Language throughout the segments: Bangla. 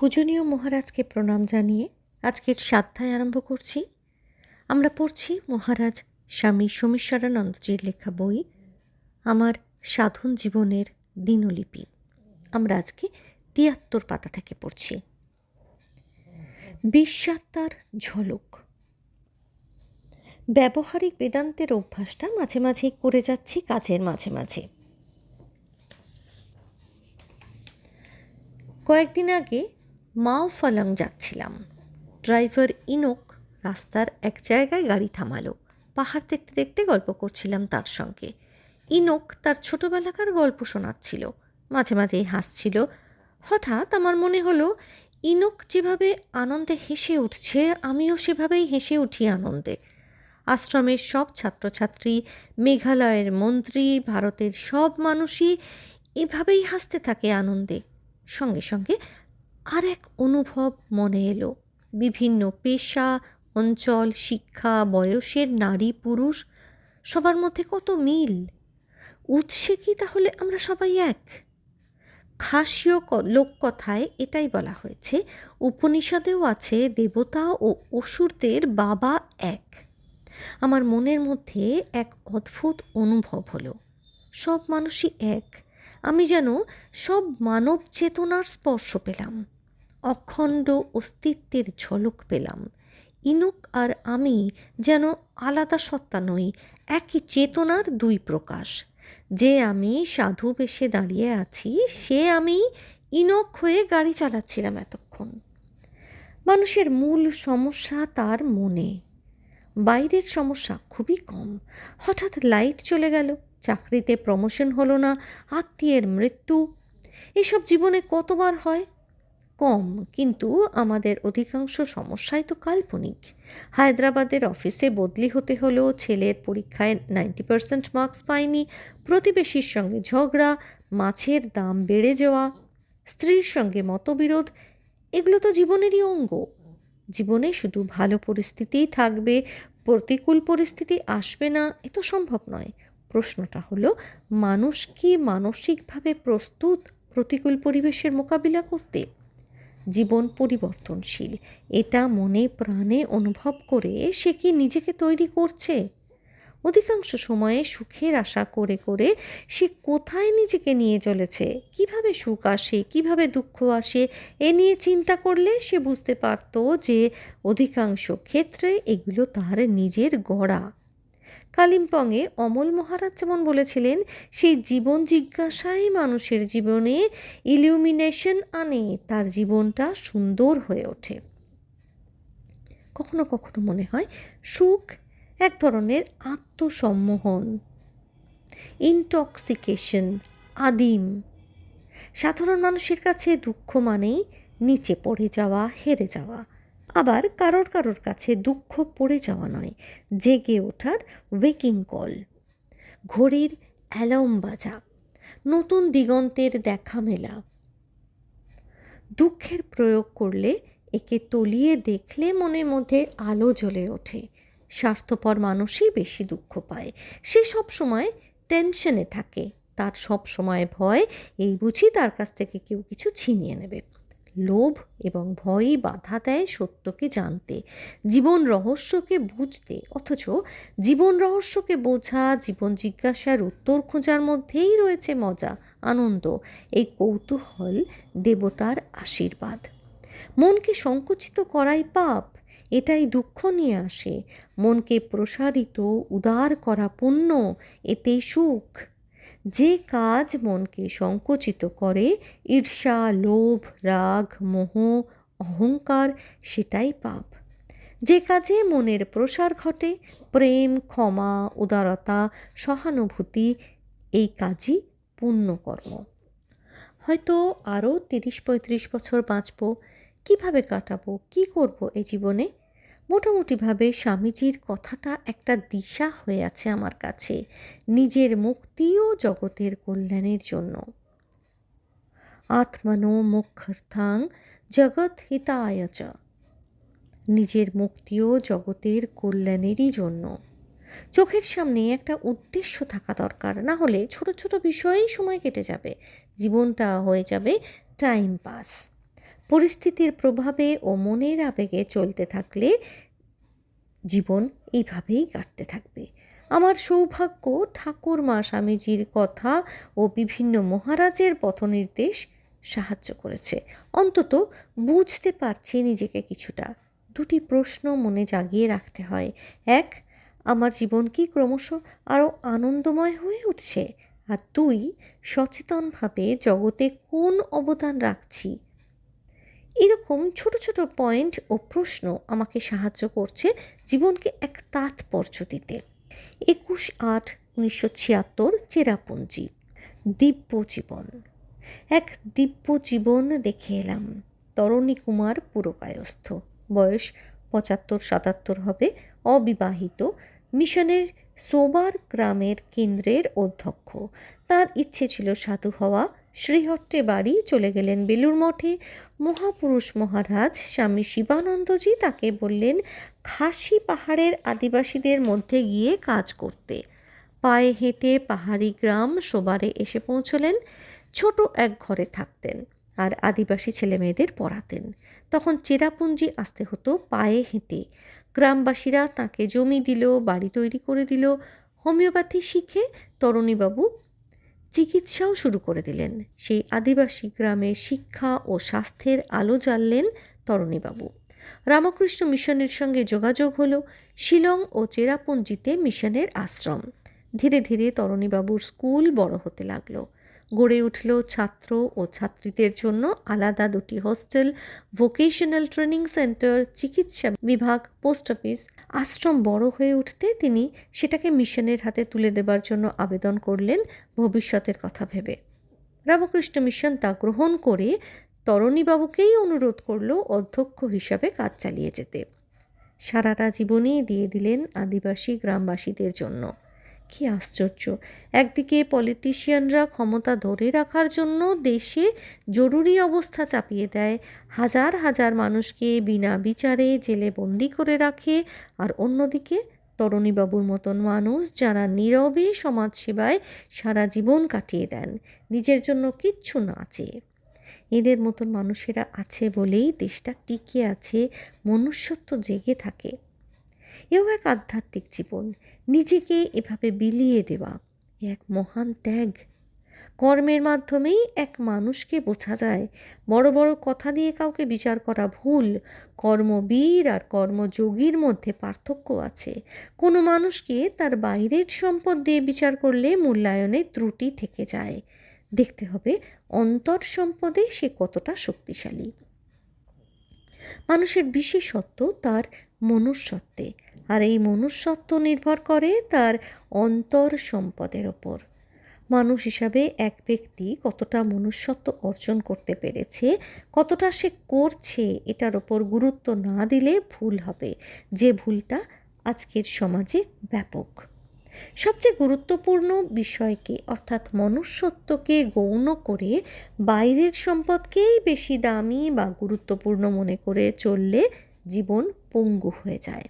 পূজনীয় মহারাজকে প্রণাম জানিয়ে আজকের সাধ্যায় আরম্ভ করছি। আমরা পড়ছি মহারাজ স্বামী সোমেশ্বরানন্দজির লেখা বই, আমার সাধন জীবনের দিনলিপি। আমরা আজকে তিয়াত্তর পাতা থেকে পড়ছি। বিশ্বাত্মার ঝলক। ব্যবহারিক বেদান্তের অভ্যাসটা মাঝে মাঝেই করে যাচ্ছি, কাজের মাঝে মাঝে। কয়েকদিন আগে মাও ফালাং যাচ্ছিলাম। ড্রাইভার ইনোক রাস্তার এক জায়গায় গাড়ি থামালো। পাহাড় দেখতে দেখতে গল্প করছিলাম তার সঙ্গে। ইনোক তার ছোটবেলাকার গল্প শোনাচ্ছিল। মাঝে মাঝেই হাসছিল। হঠাৎ আমার মনে হলো, ইনোক যেভাবে আনন্দে হেসে উঠছে, আমিও সেভাবেই হেসে উঠি আনন্দে। আশ্রমের সব ছাত্রছাত্রী, মেঘালয়ের মন্ত্রী, ভারতের সব মানুষই এভাবেই হাসতে থাকে আনন্দে। সঙ্গে সঙ্গে আর এক অনুভব মনে এলো। বিভিন্ন পেশা, অঞ্চল, শিক্ষা, বয়সের নারী, পুরুষ, সবার মধ্যে কত মিল? উৎসে কি তাহলে আমরা সবাই এক? খাসীয় লোককথায় এটাই বলা হয়েছে, উপনিষদেও আছে দেবতা ও অসুরদের বাবা এক। আমার মনের মধ্যে এক অদ্ভুত অনুভব হলো। সব মানুষই এক। আমি যেন সব মানব চেতনার স্পর্শ পেলাম। অখণ্ড অস্তিত্বের ঝলক পেলাম। ইনুক আর আমি যেন আলাদা সত্তা নই, একই চেতনার দুই প্রকাশ। যে আমি সাধু বেশে দাঁড়িয়ে আছি, সে আমি ইনক হয়ে গাড়ি চালাচ্ছিলাম এতক্ষণ। মানুষের মূল সমস্যা তার মনে। বাইরের সমস্যা খুবই কম। হঠাৎ লাইট চলে গেল, চাকরিতে প্রমোশন হলো না, আত্মীয়ের মৃত্যু। এসব জীবনে কতবার হয়? কম, কিন্তু আমাদের অধিকাংশ সমস্যাই তো কাল্পনিক। হায়দ্রাবাদের অফিসে বদলি হতে হলো ছেলের পরীক্ষায় নাইনটি পার্সেন্ট মার্কস পায়নি, প্রতিবেশীর সঙ্গে ঝগড়া, মাছের দাম বেড়ে যাওয়া, স্ত্রীর সঙ্গে মতবিরোধ, এগুলো তো জীবনেরই অঙ্গ। জীবনে শুধু ভালো পরিস্থিতিই থাকবে, প্রতিকূল পরিস্থিতি আসবে না, এ তো সম্ভব নয়। প্রশ্নটা হলো, মানুষ কি মানসিকভাবে প্রস্তুত প্রতিকূল পরিবেশের মোকাবিলা করতে? জীবন পরিবর্তনশীল। এটা মনে প্রাণে অনুভব করে সে কি নিজেকে তৈরি করছে? অধিকাংশ সময়ে সুখের আশা করে করে সে কোথায় নিজেকে নিয়ে চলেছে? কীভাবে সুখ আসে? কীভাবে দুঃখ আসে? এ নিয়ে চিন্তা করলে সে বুঝতে পারত যে অধিকাংশ ক্ষেত্রে এগুলো তার নিজের গড়া। কালিম্পংয়ে অমল মহারাজ যেমন বলেছিলেন, সেই জীবন জিজ্ঞাসাই মানুষের জীবনে ইলিউমিনেশন আনে, তার জীবনটা সুন্দর হয়ে ওঠে। কখনো কখনো মনে হয় সুখ এক ধরনের আত্মসম্মোহন ইনটক্সিকেশন আদিম। সাধারণ মানুষের কাছে দুঃখ মানেই নিচে পড়ে যাওয়া, হেরে যাওয়া। আবার কারোর কারোর কাছে দুঃখ পড়ে যাওয়া নয়, জেগে ওঠার ওয়েকিং কল ঘড়ির অ্যালার্ম বাজা, নতুন দিগন্তের দেখা মেলা। দুঃখের প্রয়োগ করলে একে তলিয়ে দেখলে মনের মধ্যে আলো জ্বলে ওঠে। স্বার্থপর মানুষই বেশি দুঃখ পায়। সে সব সময় টেনশনে থাকে। তার সব সময় ভয়, এই বুঝি তার কাছ থেকে কেউ কিছু ছিনিয়ে নেবে। লোভ এবং ভয়ই বাধা দেয় সত্যকে জানতে, জীবন রহস্যকে বুঝতে। অথচ জীবন রহস্যকে বোঝা, জীবন জিজ্ঞাসার উত্তর খোঁজার মধ্যেই রয়েছে মজা, আনন্দ। এই কৌতূহল দেবতার আশীর্বাদ। মনকে সংকুচিত করাই পাপ, এটাই দুঃখ নিয়ে আসে। মনকে প্রসারিত, উদার করা পুণ্য, এতেই সুখ। যে কাজ মনকে সংকুচিত করে, ঈর্ষা, লোভ, রাগ, মোহ, অহংকার, সেটাই পাপ। যে কাজে মনের প্রসার ঘটে, প্রেম, ক্ষমা, উদারতা, সহানুভূতি, এই কাজই পুণ্যকর্ম। হয়তো আরও তিরিশ পঁয়ত্রিশ বছর বাঁচব, কীভাবে কাটাবো, কী করব এই জীবনে? মোটামুটিভাবে স্বামীজির কথাটা একটা দিশা হয়ে আছে আমার কাছে, নিজের মুক্তি ও জগতের কল্যাণের জন্য। আত্মানো মুখার্থাং জগৎ হিতায় চ। নিজের মুক্তি ও জগতের কল্যাণেরই জন্য। চোখের সামনে একটা উদ্দেশ্য থাকা দরকার, না হলে ছোট ছোট বিষয়েই সময় কেটে যাবে। জীবনটা হয়ে যাবে টাইম পাস পরিস্থিতির প্রভাবে ও মনের আবেগে চলতে থাকলে জীবন এইভাবেই কাটতে থাকবে। আমার সৌভাগ্য, ঠাকুরমা স্বামীজির কথা ও বিভিন্ন মহারাজের পথনির্দেশ সাহায্য করেছে। অন্তত বুঝতে পারছি নিজেকে কিছুটা। দুটি প্রশ্ন মনে জাগিয়ে রাখতে হয়। এক, আমার জীবন কি ক্রমশ আরও আনন্দময় হয়ে উঠছে? আর দুই, সচেতনভাবে জগতে কোন অবদান রাখছি? এরকম ছোট ছোট পয়েন্ট ও প্রশ্ন আমাকে সাহায্য করছে জীবনকে এক তাৎপর্য দিতে। একুশ আট উনিশশো ছিয়াত্তর চেরাপুঞ্জি, দিব্য জীবন। এক দিব্য জীবন দেখে এলাম। তরণী কুমার পুরকায়স্থ। বয়স পঁচাত্তর সাতাত্তর হবে। অবিবাহিত। মিশনের সোবার গ্রামের কেন্দ্রের অধ্যক্ষ। তার ইচ্ছে ছিল সাধু হওয়া। শ্রীহট্টে বাড়ি চলে গেলেন বেলুর মঠে। মহাপুরুষ মহারাজ স্বামী শিবানন্দজি তাকে বললেন, খাসি পাহাড়ের আদিবাসীদের মধ্যে গিয়ে কাজ করতে। পায়ে হেঁটে পাহাড়ি গ্রাম সোবারে এসে পৌঁছলেন। ছোট এক ঘরে থাকতেন আর আদিবাসী ছেলেমেয়েদের পড়াতেন। তখন চেরাপুঞ্জি আসতে হতো পায়ে হেঁটে। গ্রামবাসীরা তাকে জমি দিল, বাড়ি তৈরি করে দিল। হোমিওপ্যাথি শিখে তরণীবাবু চিকিৎসাও শুরু করে দিলেন। সেই আদিবাসী গ্রামে শিক্ষা ও স্বাস্থ্যের আলো জ্বাললেন তরণীবাবু। রামকৃষ্ণ মিশনের সঙ্গে যোগাযোগ হল শিলং ও চেরাপুঞ্জিতে মিশনের আশ্রম। ধীরে ধীরে তরণীবাবুর স্কুল বড় হতে লাগল। গড়ে উঠল ছাত্র ও ছাত্রীদের জন্য আলাদা দুটি হোস্টেল ভোকেশনাল ট্রেনিং সেন্টার চিকিৎসা বিভাগ পোস্ট অফিস আশ্রম বড় হয়ে উঠতে তিনি সেটাকে মিশনের হাতে তুলে দেবার জন্য আবেদন করলেন ভবিষ্যতের কথা ভেবে। রামকৃষ্ণ মিশন তা গ্রহণ করে তরণীবাবুকেই অনুরোধ করল অধ্যক্ষ হিসাবে কাজ চালিয়ে যেতে। সারাটা জীবনেই দিয়ে দিলেন আদিবাসী গ্রামবাসীদের জন্য। কি আশ্চর্য। একদিকে পলিটিশিয়ানরা ক্ষমতা ধরে রাখার জন্য দেশে জরুরি অবস্থা চাপিয়ে দেয়, হাজার হাজার মানুষকে বিনা বিচারে জেলে বন্দি করে রাখে, আর অন্যদিকে তরণীবাবুর মতন মানুষ যারা নীরবে সমাজসেবায় সারা জীবন কাটিয়ে দেন, নিজের জন্য কিচ্ছু না চেয়ে এদের মতন মানুষেরা আছে বলেই দেশটা টিকে আছে, মনুষ্যত্ব জেগে থাকে। এও এক আধ্যাত্মিক জীবন। নিজেকে এভাবে বিলিয়ে দেওয়া, এক মহান ত্যাগ। কর্মের মাধ্যমেই এক মানুষকে বোঝা যায়, বড় বড় কথা দিয়ে কাউকে বিচার করা ভুল। কর্মবীর আর কর্মযোগীর মধ্যে পার্থক্য আছে। কোনো মানুষকে তার বাইরের সম্পদ দিয়ে বিচার করলে মূল্যায়নে ত্রুটি থেকে যায়। দেখতে হবে, অন্তর সম্পদে সে কতটা শক্তিশালী। মানুষের বিশেষত্ব তার মনুষ্যত্বে, আর এই মনুষ্যত্ব নির্ভর করে তার অন্তর সম্পদের ওপর। মানুষ হিসাবে এক ব্যক্তি কতটা মনুষ্যত্ব অর্জন করতে পেরেছে, কতটা সে করছে, এটার ওপর গুরুত্ব না দিলে ভুল হবে। যে ভুলটা আজকের সমাজে ব্যাপক। সবচেয়ে গুরুত্বপূর্ণ বিষয়কে অর্থাৎ মনুষ্যত্বকে গৌণ করে বাইরের সম্পদকেই বেশি দামি বা গুরুত্বপূর্ণ মনে করে চললে জীবন পঙ্গু হয়ে যায়।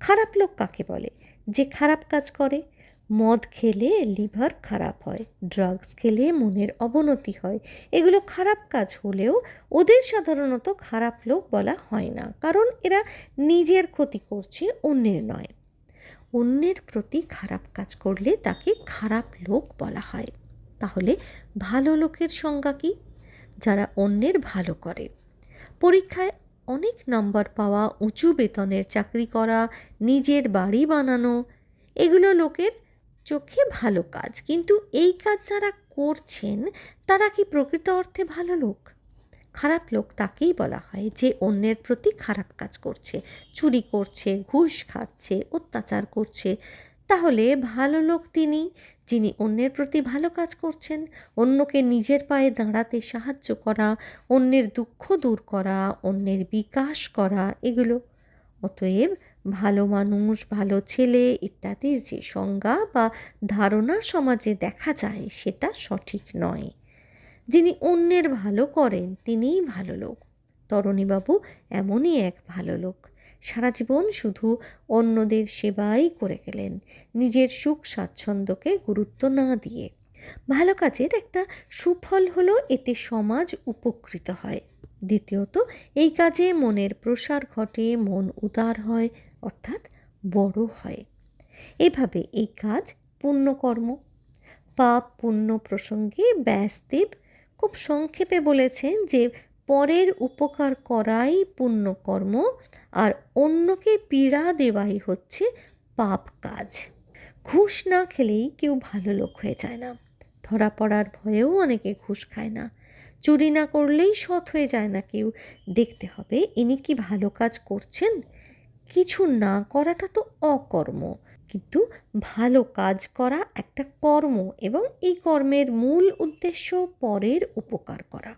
খারাপ লোক কাকে বলে? যে খারাপ কাজ করে। মদ খেলে লিভার খারাপ হয়, ড্রাগস খেলে মনের অবনতি হয়। এগুলো খারাপ কাজ হলেও ওদের সাধারণত খারাপ লোক বলা হয় না, কারণ এরা নিজের ক্ষতি করছে অন্যের নয়। অন্যের প্রতি খারাপ কাজ করলে তাকে খারাপ লোক বলা হয়। তাহলে ভালো লোকের সংজ্ঞা কি? যারা অন্যের ভালো করে। পরীক্ষায় অনেক নম্বর পাওয়া, উঁচু বেতনের চাকরি করা, নিজের বাড়ি বানানো, এগুলো লোকের চোখে ভালো কাজ। কিন্তু এই কাজ যারা করছেন, তারা কি প্রকৃত অর্থে ভালো লোক? খারাপ লোক তাকেই বলা হয় যে অন্যের প্রতি খারাপ কাজ করছে, চুরি করছে, ঘুষ খাচ্ছে, অত্যাচার করছে। তাহলে ভালো লোক তিনি, যিনি অন্যের প্রতি ভালো কাজ করছেন, অন্যকে নিজের পায়ে দাঁড়াতে সাহায্য করা, অন্যের দুঃখ দূর করা, অন্যের বিকাশ করা, এগুলো। অতএব ভালো মানুষ, ভালো ছেলে ইত্যাদির যে সংজ্ঞা বা ধারণা সমাজে দেখা যায়, সেটা সঠিক নয়। যিনি অন্যের ভালো করেন, তিনিই ভালো লোক। তরণীবাবু এমনই এক ভালো লোক। সারা জীবন শুধু অন্যদের সেবাই করে গেলেন, নিজের সুখ স্বাচ্ছন্দ্যকে গুরুত্ব না দিয়ে। ভালো কাজের একটা সুফল হলো এতে সমাজ উপকৃত হয়। দ্বিতীয়ত, এই কাজে মনের প্রসার ঘটে, মন উদার হয়, অর্থাৎ বড় হয়। এভাবে এই কাজ পুণ্যকর্ম। পাপ পুণ্য প্রসঙ্গে ব্যাসদেব খুব সংক্ষেপে বলেছেন যে পরের উপকার করাই পুণ্যকর্ম আর অন্যকে পীড়া দেওয়াই হচ্ছে পাপ কাজ। ঘুষ না খেলেই কেউ ভালো লোক হয়ে যায় না। ধরা পড়ার ভয়েও অনেকে ঘুষ খায় না। চুরি না করলেই সৎ হয়ে যায় না কেউ। দেখতে হবে, ইনি কি ভালো কাজ করছেন? কিছু না করাটা তো অকর্ম। কিন্তু ভালো কাজ করা একটা কর্ম এবং এই কর্মের মূল উদ্দেশ্য পরের উপকার করা।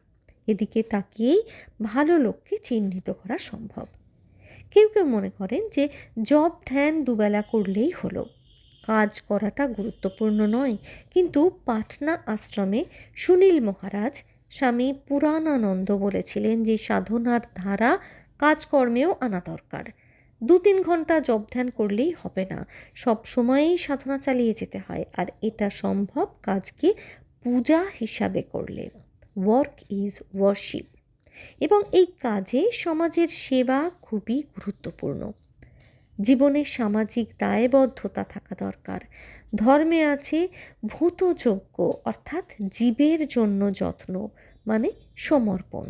এদিকে তাকিয়েই ভালো লোককে চিহ্নিত করা সম্ভব। কেউ কেউ মনে করেন যে জব ধ্যান দুবেলা করলেই হলো। কাজ করাটা গুরুত্বপূর্ণ নয়, কিন্তু পাটনা আশ্রমে সুনীল মহারাজ স্বামী পুরাণানন্দ বলেছিলেন যে সাধনার ধারা কাজকর্মেও আনা দরকার। দু তিন ঘণ্টা জব ধ্যান করলেই হবে না। সব সময়েই সাধনা চালিয়ে যেতে হয়, আর এটা সম্ভব কাজকে পূজা হিসাবে করলে। ওয়ার্ক ইজ ওয়ার্শিপ এবং এই কাজে সমাজের সেবা খুবই গুরুত্বপূর্ণ। জীবনে সামাজিক দায়বদ্ধতা থাকা দরকার। ধর্মে আছে ভূতযোগ্য অর্থাৎ জীবের জন্য যত্ন মানে সমর্পণ।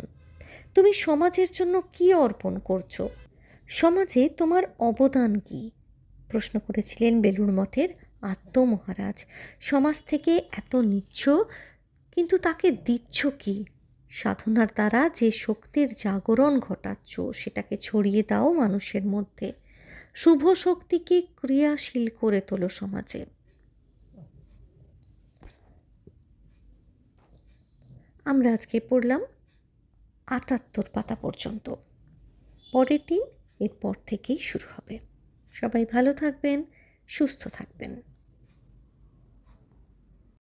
তুমি সমাজের জন্য কি অর্পণ করছ? সমাজে তোমার অবদান কি? প্রশ্ন করেছিলেন বেলুড় মঠের আত্মমহারাজ। সমাজ থেকে এত নিচ্ছ, কিন্তু তাকে দিচ্ছ কি? সাধনার দ্বারা যে শক্তির জাগরণ ঘটাচ্ছ, সেটাকে ছড়িয়ে দাও মানুষের মধ্যে। শুভ শক্তিকে ক্রিয়াশীল করে তোলো সমাজে। আমরা আজকে পড়লাম আটাত্তর পাতা পর্যন্ত। পরের দিন এরপর থেকেই শুরু হবে। সবাই ভালো থাকবেন সুস্থ থাকবেন।